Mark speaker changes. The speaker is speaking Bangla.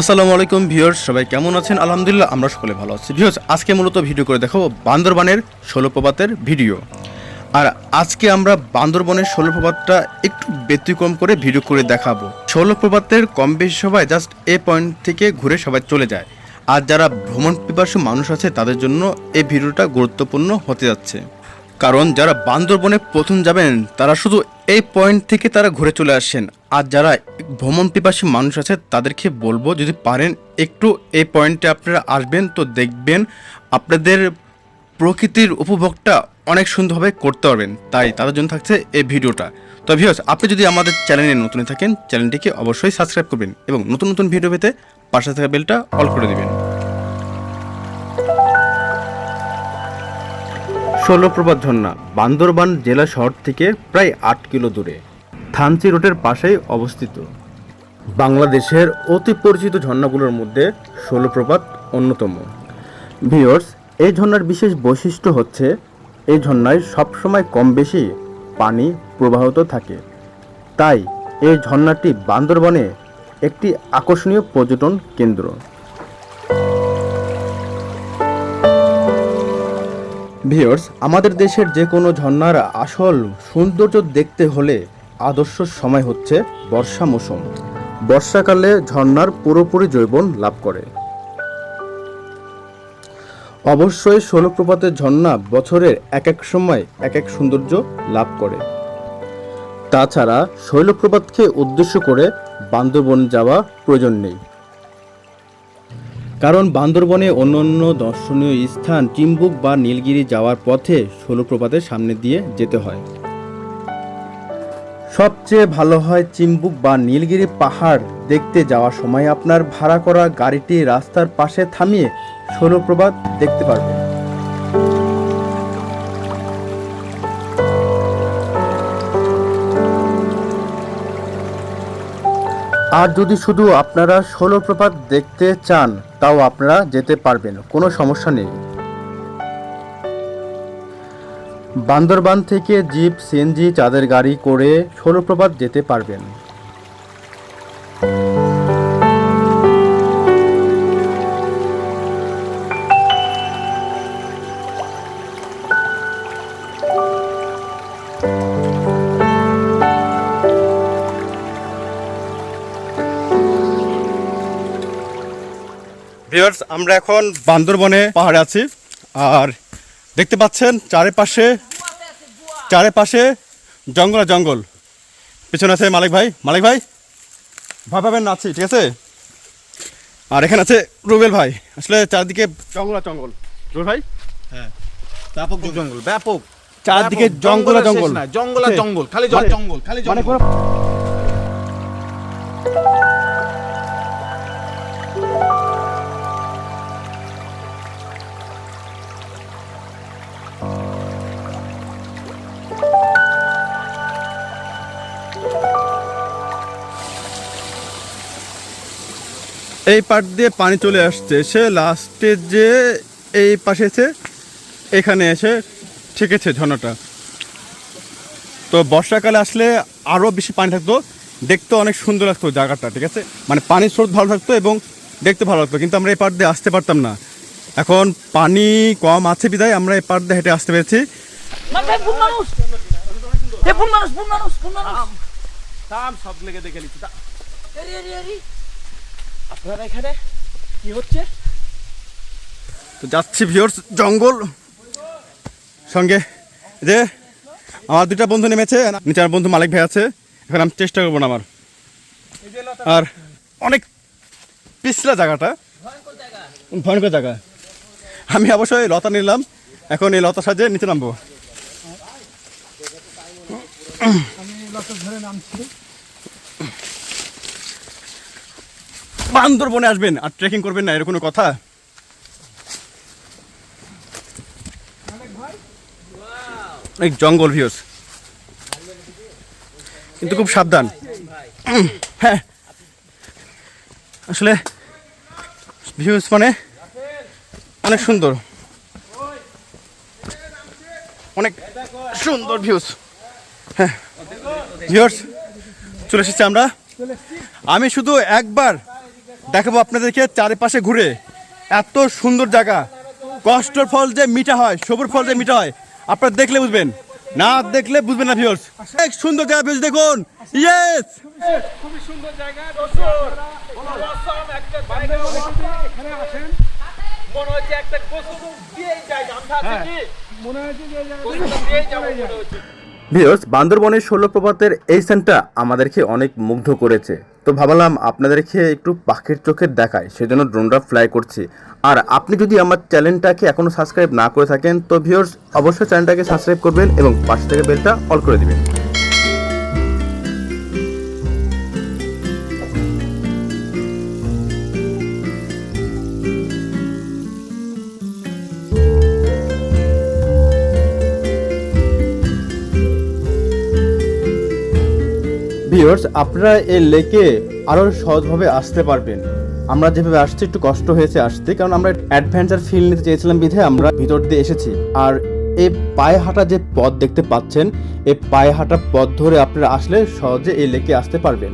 Speaker 1: আসসালামু আলাইকুম ভিউয়ার্স, সবাই কেমন আছেন? আলহামদুলিল্লাহ আমরা সকলে ভালো আছি। ভিউয়ার্স, আজকে মূলত ভিডিও করে দেখাবো বান্দরবানের ষোলপ্রপাতের ভিডিও। আর আজকে আমরা বান্দরবনের ষোলপ্রপাতটা একটু ব্যতিক্রম করে ভিডিও করে দেখাবো। ষোলপ্রপাতের কম বেশি সবাই জাস্ট এ পয়েন্ট থেকে ঘুরে সবাই চলে যায়। আর যারা ভ্রমণ পিপাসু মানুষ আছে, তাদের জন্য এই ভিডিওটা গুরুত্বপূর্ণ হতে যাচ্ছে। কারণ যারা বান্দরবনে প্রথম যাবেন, তারা শুধু এই পয়েন্ট থেকে তারা ঘুরে চলে আসেন আর যারা ভ্রমণ পিপাসী মানুষ আছে, তাদেরকে বলব, যদি পারেন একটু এই পয়েন্টে আপনারা আসবেন, তো দেখবেন আপনাদের প্রকৃতির উপভোগটা অনেক সুন্দরভাবে করতে পারবেন। তাই তাদের জন্য থাকছে এই ভিডিওটা। তো ভিউস আপনি যদি আমাদের চ্যানেলে নতুন থাকেন চ্যানেলটিকে অবশ্যই সাবস্ক্রাইব করবেন এবং নতুন নতুন ভিডিও পেতে পাশে থাকা বেলটা অল করে দিবেন। ষোলপ্রপাত ঝর্ণা, বান্দরবান জেলা শহর থেকে প্রায় আট কিলো দূরে, থানচি রোডের পাশেই অবস্থিত। বাংলাদেশের অতি পরিচিত ঝর্ণাগুলোর মধ্যে ষোলপ্রপাত অন্যতম। ভিওর্স এই ঝর্ণার বিশেষ বৈশিষ্ট্য হচ্ছে, এই ঝর্ণায় সবসময় কম বেশি পানি প্রবাহিত থাকে। তাই এই ঝর্ণাটি বান্দরবনে একটি আকর্ষণীয় পর্যটন কেন্দ্র। ভিওর্স আমাদের দেশের যে কোনো ঝর্ণার আসল সৌন্দর্য দেখতে হলে আদর্শ সময় হচ্ছে বর্ষা মৌসুম। বর্ষাকালে ঝর্ণার পুরোপুরি জৈবন লাভ করে। অবশ্যই ষোলপ্রপাতের ঝর্ণা বছরের এক এক সময় এক এক সৌন্দর্য লাভ করে। তাছাড়া শৈলপ্রপাতকে উদ্দেশ্য করে বান্দরবন যাওয়া প্রয়োজন নেই। কারণ বান্দরবনে অন্যান্য দর্শনীয় স্থান চিম্বুক বা নীলগিরি যাওয়ার পথে ষোলপ্রপাতের সামনে দিয়ে যেতে হয়। সবচেয়ে ভালো হয় চিম্বুক বা নীলগিরি পাহাড় দেখতে যাওয়ার সময় আপনার ভাড়া করা গাড়িটি রাস্তার পাশে থামিয়ে ষোলপ্রপাত দেখতে পারবেন। আর যদি শুধু আপনারা ষোলপ্রপাত দেখতে চান, তাও আপনারা যেতে পারবেন, কোনো সমস্যা নেই। বান্দরবান থেকে জিপ, সিএনজি, চাঁদের গাড়ি করে ষোলপ্রপাত যেতে পারবেন। ভিউয়ার্স আমরা এখন বান্দরবনে পাহাড়ে আছি। আর দেখতে পাচ্ছেন চারিপাশে চারিপাশে জঙ্গল আর জঙ্গল। পিছনে আছে মালিক ভাই। মালিক ভাই ভয় পাবেন না আছি ঠিক আছে? আর এখানে আছে রুবেল ভাই। আসলে চারদিকে জঙ্গল আর জঙ্গল। রুবেল ভাই? হ্যাঁ।
Speaker 2: ব্যাপক জঙ্গল ব্যাপক।
Speaker 1: চারদিকে জঙ্গল আর জঙ্গল।
Speaker 2: জঙ্গল আর জঙ্গল খালি
Speaker 1: মানে-
Speaker 2: জঙ্গল। খালি
Speaker 1: মানে
Speaker 2: জঙ্গল
Speaker 1: এই পাট দিয়ে পানি চলে আসছে। সে লাস্টে যে এই পাশে এসে এখানে এসে ঠেকেছে ঝর্ণাটা। তো বর্ষাকালে আসলে আরও বেশি পানি থাকতো। দেখতে অনেক সুন্দর লাগতো জায়গাটা ঠিক আছে? মানে পানির স্রোত ভালো থাকতো এবং দেখতে ভালো লাগতো কিন্তু আমরা এই পাট দিয়ে আসতে পারতাম না। এখন পানি কম আছে বিদায় আমরা এই পাট দিয়ে হেঁটে আসতে পেরেছি।
Speaker 3: মান মানুষ। মানুষ মানুষ
Speaker 2: সব লেগে দেখে নিচ্ছি আপনারা এখানে কি হচ্ছে?
Speaker 1: তো যাচ্ছি ভিওর্স জঙ্গল। সঙ্গে যে আমার দুটা বন্ধু নেমেছে নিচে আমার বন্ধু মালিক ভাই আছে। এখন আমি চেষ্টা করব না আমার আর অনেক পিছলা জায়গাটা। ভয়ঙ্কর জায়গা। আমি অবশ্যই লতা নিলাম। এখন এই লতা সাজে নিচে নামবো। বান্দরবনে আসবেন। আর ট্রেকিং করবেন না, এর কোনো কথা? অনেক জঙ্গল ভিউস কিন্তু খুব সাবধান। হ্যাঁ। আসলে ভিউস মানে অনেক সুন্দর। অনেক সুন্দর ভিউস হ্যাঁ। ভিউস চলে এসেছি আমরা। আমি শুধু একবার দেখাবো আপনাদেরকে চারিপাশে ঘুরে। এত সুন্দর জায়গা। কষ্টর ফল যে মিঠা হয় সবুর ফল যে মিঠা হয় আপনারা দেখলে বুঝবেন। না দেখলে বুঝবেন না ভিউর্স এক সুন্দর জায়গা ভিউর্স দেখুন। ইয়েস
Speaker 2: খুবই সুন্দর জায়গা দর্শক। অসম একটা বাইরে এখানে আসেন মনে হচ্ছে একটা গোসল দিয়েই যায় আমরা আছে কি? মনে হচ্ছে যে গোসল দিয়েই যাব মনে হচ্ছে।
Speaker 1: ভিউর্স বান্দরবনের শৈলপ্রপাতের এই সেন্টটা আমাদেরকে অনেক মুগ্ধ করেছে। তো ভাবলাম আপনাদেরকে একটু পাখির চোখের দেখায় সেজন্য ড্রোনটা ফ্লাই করছি। আর আপনি যদি আমার চ্যানেলটাকে এখনও সাবস্ক্রাইব না করে থাকেন, তো ভিওর্স অবশ্যই চ্যানেলটাকে সাবস্ক্রাইব করবেন এবং পাশে থেকে বেলটা অল করে দিবেন। ভিউয়ার্স আপনারা এই লেকে আরও সহজভাবে আসতে পারবেন। আমরা যেভাবে আসছি, একটু কষ্ট হয়েছে আসতে, কারণ আমরা অ্যাডভেঞ্চার ফিল নিতে চেয়েছিলাম বিধে, আমরা ভিতর দিয়ে এসেছি। আর এই পায়ে হাঁটা যে পথ দেখতে পাচ্ছেন, এই পায়ে হাঁটা পথ ধরে আপনারা আসলে সহজে এই লেকে আসতে পারবেন।